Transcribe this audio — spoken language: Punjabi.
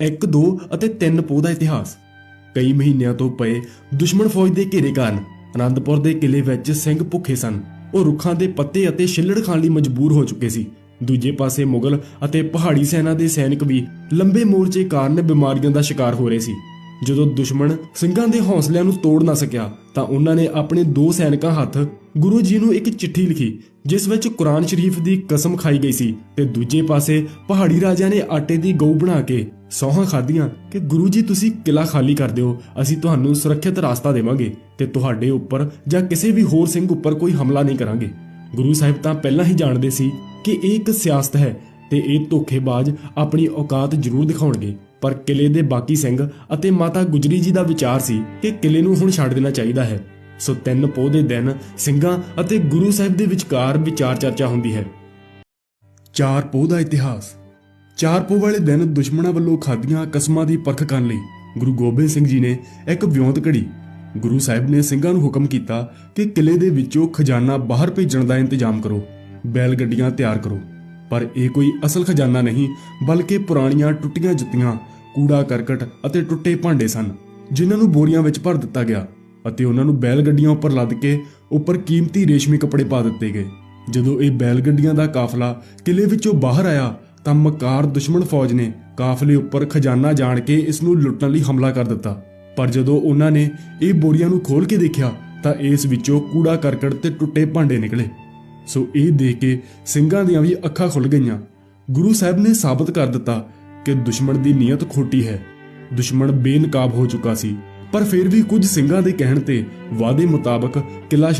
1 2 ਅਤੇ 3 ਪੋਹ ਦਾ ਇਤਿਹਾਸ। ਕਈ ਮਹੀਨਿਆਂ ਤੋਂ ਪਏ ਦੁਸ਼ਮਣ ਫੌਜ ਦੇ ਘੇਰੇ ਕਾਰਨ ਅਨੰਦਪੁਰ ਦੇ ਕਿਲੇ ਵਿੱਚ ਸਿੰਘ ਭੁੱਖੇ ਸਨ। ਉਹ ਰੁੱਖਾਂ ਦੇ ਪੱਤੇ ਅਤੇ ਛਿੱਲੜ ਖਾਣ ਲਈ ਮਜਬੂਰ ਹੋ ਚੁੱਕੇ ਸੀ। ਦੂਜੇ ਪਾਸੇ ਮੁਗਲ ਅਤੇ ਪਹਾੜੀ ਸੈਨਾ ਦੇ ਸੈਨਿਕ ਵੀ ਲੰਬੇ ਮੋਰਚੇ ਕਾਰਨ ਬਿਮਾਰੀਆਂ ਦਾ ਸ਼ਿਕਾਰ ਹੋ ਰਹੇ ਸੀ। ਜਦੋਂ ਦੁਸ਼ਮਣ ਸਿੰਘਾਂ ਦੇ ਹੌਸਲਿਆਂ ਨੂੰ ਤੋੜ ਨਾ ਸਕਿਆ, ਤਾਂ ਉਹਨਾਂ ਨੇ ਆਪਣੇ ਦੋ ਸੈਨਿਕਾਂ ਹੱਥ ਗੁਰੂ ਜੀ ਨੂੰ ਇੱਕ ਚਿੱਠੀ ਲਿਖੀ, ਜਿਸ ਵਿੱਚ ਕੁਰਾਨ ਸ਼ਰੀਫ ਦੀ ਕਸਮ ਖਾਈ ਗਈ ਸੀ ਤੇ ਦੂਜੇ ਪਾਸੇ ਪਹਾੜੀ ਰਾਜਿਆਂ ਨੇ ਆਟੇ ਦੀ ਗਊ ਬਣਾ ਕੇ ਸੌਹਾਂ ਖਾਧੀਆਂ ਕਿ ਗੁਰੂ ਜੀ ਤੁਸੀਂ ਕਿਲਾ ਖਾਲੀ ਕਰ ਦਿਓ, ਅਸੀਂ ਤੁਹਾਨੂੰ ਸੁਰੱਖਿਅਤ ਰਾਸਤਾ ਦੇਵਾਂਗੇ ਤੇ ਤੁਹਾਡੇ ਉੱਪਰ ਜਾਂ ਕਿਸੇ ਵੀ ਹੋਰ ਸਿੰਘ ਉੱਪਰ ਕੋਈ ਹਮਲਾ ਨਹੀਂ ਕਰਾਂਗੇ। ਗੁਰੂ ਸਾਹਿਬ ਤਾਂ ਪਹਿਲਾਂ ਹੀ ਜਾਣਦੇ ਸੀ ਕਿ ਇਹ ਇੱਕ ਸਿਆਸਤ ਹੈ ਤੇ ਇਹ ਧੋਖੇਬਾਜ਼ ਆਪਣੀ ਔਕਾਤ ਜ਼ਰੂਰ ਦਿਖਾਉਣਗੇ। ਪਰ ਕਿਲੇ ਦੇ ਬਾਕੀ ਸਿੰਘ ਅਤੇ ਮਾਤਾ ਗੁਜਰੀ ਜੀ ਦਾ ਵਿਚਾਰ ਸੀ ਕਿ ਕਿਲੇ ਨੂੰ ਹੁਣ ਛੱਡ ਦੇਣਾ ਚਾਹੀਦਾ ਹੈ। ਸੋ ਤਿੰਨ ਪੋਹ ਦੇ ਦਿਨ ਸਿੰਘਾਂ ਅਤੇ ਗੁਰੂ ਸਾਹਿਬ ਦੇ ਵਿਚਕਾਰ ਵਿਚਾਰ ਚਰਚਾ ਹੁੰਦੀ ਹੈ। ਚਾਰ ਪੋਹ ਦਾ ਇਤਿਹਾਸ। ਚਾਰ ਪੋਹ ਵਾਲੇ ਦਿਨ ਦੁਸ਼ਮਣਾਂ ਵੱਲੋਂ ਖਾਧੀਆਂ ਕਸਮਾਂ ਦੀ ਪਰਖ ਕਰਨ ਲਈ ਗੁਰੂ ਗੋਬਿੰਦ ਸਿੰਘ ਜੀ ਨੇ ਇੱਕ ਵਿਉਂਤ ਘੜੀ ਗੁਰੂ ਸਾਹਿਬ ਨੇ ਸਿੰਘਾਂ ਨੂੰ ਹੁਕਮ ਕੀਤਾ ਕਿ ਕਿਲੇ ਦੇ ਵਿੱਚੋਂ ਖਜ਼ਾਨਾ ਬਾਹਰ ਭੇਜਣ ਦਾ ਇੰਤਜ਼ਾਮ ਕਰੋ ਬੈਲ ਗੱਡੀਆਂ ਤਿਆਰ ਕਰੋ। ਪਰ ਇਹ ਕੋਈ ਅਸਲ ਖਜ਼ਾਨਾ ਨਹੀਂ, ਬਲਕਿ ਪੁਰਾਣੀਆਂ ਟੁੱਟੀਆਂ ਜੁੱਤੀਆਂ ਕੂੜਾ ਕਰਕਟ ਅਤੇ ਟੁੱਟੇ ਭਾਂਡੇ ਸਨ, ਜਿਨ੍ਹਾਂ ਨੂੰ ਬੋਰੀਆਂ ਵਿੱਚ ਭਰ ਦਿੱਤਾ ਗਿਆ ਅਤੇ ਉਹਨਾਂ ਨੂੰ ਬੈਲ ਗੱਡੀਆਂ ਉੱਪਰ ਲੱਦ ਕੇ ਉੱਪਰ ਕੀਮਤੀ ਰੇਸ਼ਮੀ ਕੱਪੜੇ ਪਾ ਦਿੱਤੇ ਗਏ। ਜਦੋਂ ਇਹ ਬੈਲ ਗੱਡੀਆਂ ਦਾ ਕਾਫਲਾ ਕਿਲੇ ਵਿੱਚੋਂ ਬਾਹਰ ਆਇਆ, ਤਾਂ ਮਕਾਰ ਦੁਸ਼ਮਣ ਫੌਜ ਨੇ ਕਾਫਲੇ ਉੱਪਰ ਖਜ਼ਾਨਾ ਜਾਣ ਕੇ ਇਸ ਨੂੰ ਲੁੱਟਣ ਲਈ ਹਮਲਾ ਕਰ ਦਿੱਤਾ। ਪਰ ਜਦੋਂ ਉਹਨਾਂ ਨੇ ਇਹ ਬੋਰੀਆਂ ਨੂੰ ਖੋਲ ਕੇ ਦੇਖਿਆ, ਤਾਂ ਇਸ ਵਿੱਚੋਂ ਕੂੜਾ ਕਰਕਟ ਤੇ ਟੁੱਟੇ ਭਾਂਡੇ ਨਿਕਲੇ। ਸੋ ਇਹ ਦੇਖ ਕੇ ਸਿੰਘਾਂ ਦੀਆਂ ਵੀ ਅੱਖਾਂ ਖੁੱਲ ਗਈਆਂ। ਗੁਰੂ ਸਾਹਿਬ ਨੇ ਸਾਬਤ ਕਰ ਦਿੱਤਾ ਕਿ ਦੁਸ਼ਮਣ ਦੀ ਨੀਅਤ ਖੋਟੀ ਹੈ। ਦੁਸ਼ਮਣ ਬੇਨਕਾਬ ਹੋ ਚੁੱਕਾ ਸੀ। ਪਰ ਫਿਰ ਵੀ ਕੁਝ ਸਿੰਘਾਂ ਦੇ ਕਹਿਣ ਤੇ ਵਾਅਦੇ ਮੁਤਾਬਕ ਕਿਲਾ